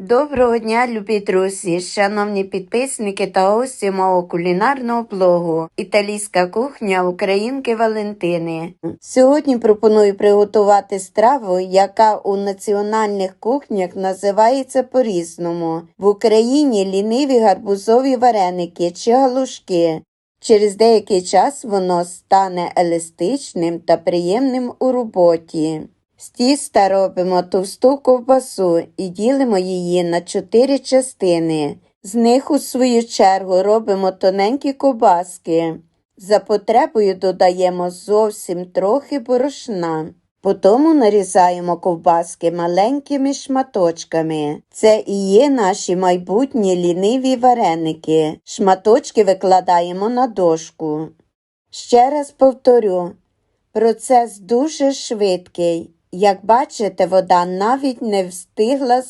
Доброго дня, любі друзі, шановні підписники та гості мого кулінарного блогу Італійська кухня Українки Валентини. Сьогодні пропоную приготувати страву, яка у національних кухнях називається по-різному. В Україні ліниві гарбузові вареники чи галушки. Через деякий час воно стане еластичним та приємним у роботі. З тіста робимо товсту ковбасу і ділимо її на чотири частини. З них, у свою чергу, робимо тоненькі ковбаски. За потребою додаємо зовсім трохи борошна. Потім нарізаємо ковбаски маленькими шматочками. Це і є наші майбутні ліниві вареники. Шматочки викладаємо на дошку. Ще раз повторю, процес дуже швидкий. Як бачите, вода навіть не встигла